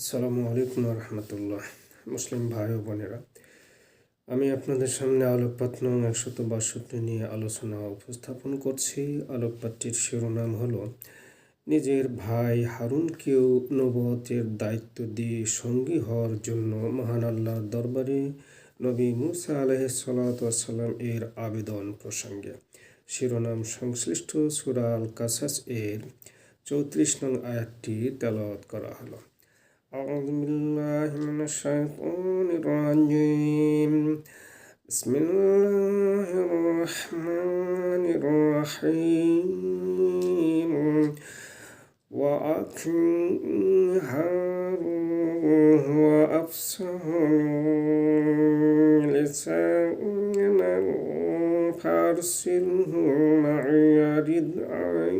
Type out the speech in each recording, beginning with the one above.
আসসালামু আলাইকুম রহমতুল্লাহ মুসলিম ভাই ও বোনেরা, আমি আপনাদের সামনে আলোকপাত নং একশত বাষট্টি নিয়ে আলোচনা উপস্থাপন করছি। আলোকপাতটির শিরোনাম হলো, নিজের ভাই হারুনকেও নবতের দায়িত্ব দিয়ে সঙ্গী হওয়ার জন্য মহান আল্লাহর দরবারে নবী মুসা আলহিসাল্লাম এর আবেদন প্রসঙ্গে। শিরোনাম সংশ্লিষ্ট সুরাল কাসাস এর চৌত্রিশ নং আয়াতটি তেলাওয়াত করা হলো। أعوذ بالله من الشيطان الرجيم. بسم الله الرحمن الرحيم. وأكرم هارون وأفسه لسانا فأرسله معي يرد أن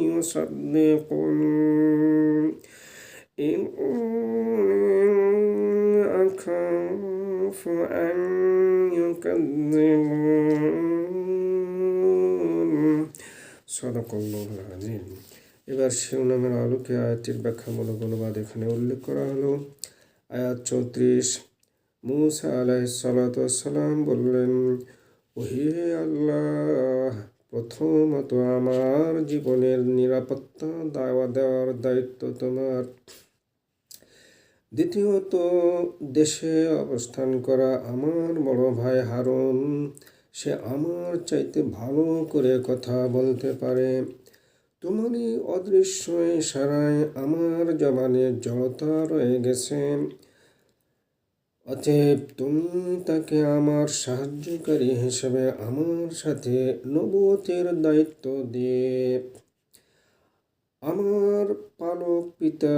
يصدقون إني أخاف أن يكذبون صدق الله العظيم এবার শিরোনামের আলোকে আয়াতটির ব্যাখ্যামূলক অনুবাদ এখানে উল্লেখ করা হলো আয়াত চৌত্রিশ মুসা আলাহ সালাম বললেন ওহে আল্লাহ প্রথমত আমার জীবনের নিরাপত্তা দাওয়া দেওয়ার দায়িত্ব তোমার দ্বিতীয়ত, দেশে অবস্থান করা আমার বড় ভাই হারুন, সে আমার চাইতে ভালো করে কথা বলতে পারে। তোমারই অদৃশ্য ইশারায় আমার জবানে জড়তা রয়ে গেছে। অতএব তুমি তাকে আমার সাহায্যকারী হিসেবে আমার সাথে নবতের দায়িত্ব দিয়ে, আমার পালক পিতা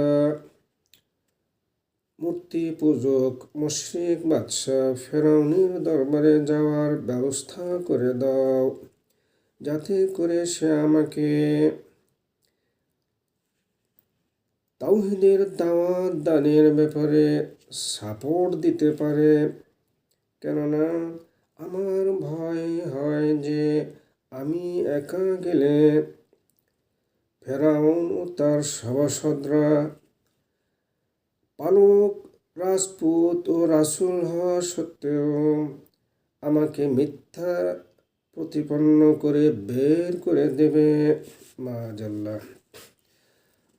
মূর্তি পূজক মুশ্রিক বাদশাহ, ফেরাউনির দরবারে যাওয়ার ব্যবস্থা করে দাও। যাতে করে সে আমাকে তাওহিদের দাওয়াত দানের ব্যাপারে সাপোর্ট দিতে পারে। কেননা আমার ভয় হয় যে আমি একা গেলে ফেরাউন ও তার সভাসদরা পালক রাজপুত ও রাসুল হওয়া সত্ত্বেও আমাকে মিথ্যা প্রতিপন্ন করে বের করে দেবে, মা জাল্লা।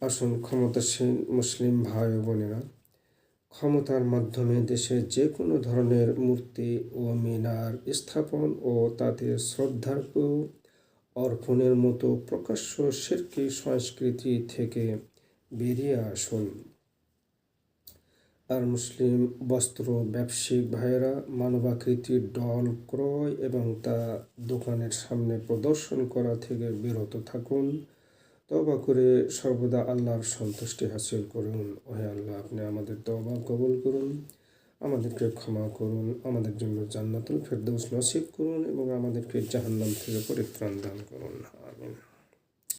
আসুন ক্ষমতাসীন মুসলিম ভাই বোনেরা, ক্ষমতার মাধ্যমে দেশে যে কোনো ধরনের মূর্তি ও মিনার স্থাপন ও তাতে শ্রদ্ধার্ঘ অর্পণের মতো প্রকাশ্য শিরকি সংস্কৃতি থেকে বেরিয়ে আসুন। আর মুসলিম, বস্ত্র, ব্যবসায়িক ভাইয়েরা মানবাকৃতির ডল ক্রয় এবং তা দোকানের সামনে প্রদর্শন করা থেকে বিরত থাকুন। তবা করে সর্বদা আল্লাহর সন্তুষ্টি হাসিল করুন। ওহে আল্লাহ, আপনি আমাদের তবা কবুল করুন, আমাদেরকে ক্ষমা করুন, আমাদের জন্য জান্নাতুল ফেরদৌস নসিব করুন এবং আমাদেরকে জাহান্নাম থেকে পরিত্রাণ দান করুন। আমিন।